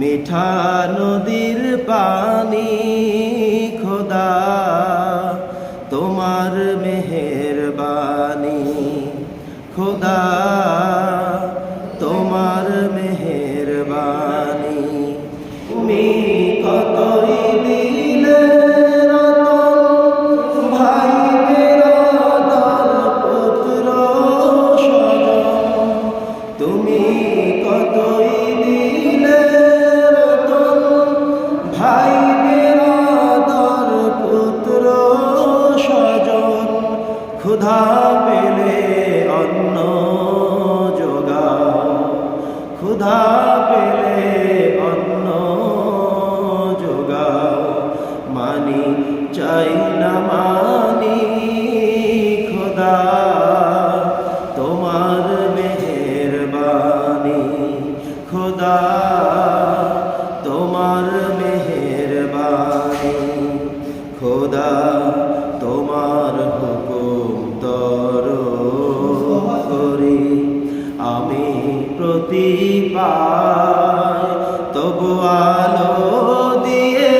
মিঠা নদীর পানি খোদা তোমার মেহেরবানি খোদা তোমার মেহেরবানি। তুমি কতই দিলে ক্ষুধা পেলে অন্ন যোগাও ক্ষুধা পেলে অন্ন যোগাও মানি চাই না মানি খোদা তোমার মেহেরবানি খোদা তোমার মেহেরবানি খোদা পাই তবু আলো দিয়ে,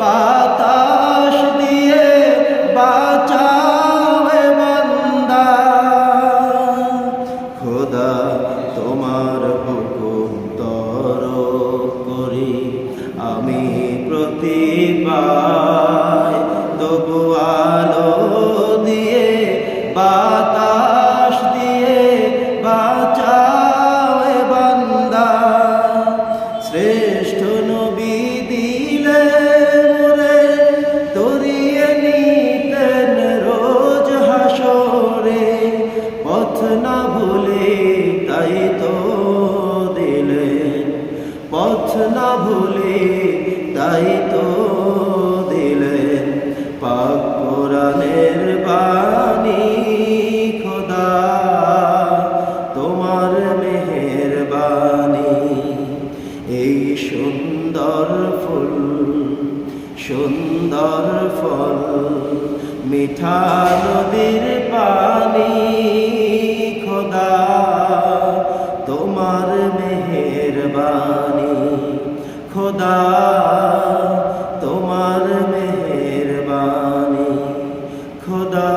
বাতাস দিয়ে বাঁচাবে বান্দা। খোদা, তোমার হুকুম তর করি, আমি প্রতি না ভুলে তাই তো দিলেন পথ না ভুলে তাই তো দিলেন পাক কোরআনের বাণী খোদা, তোমার মেহেরবানি এই সুন্দর ফুল, সুন্দর ফল, মিঠা নদীর পানি। তোমার মেহেরবানি খোদা।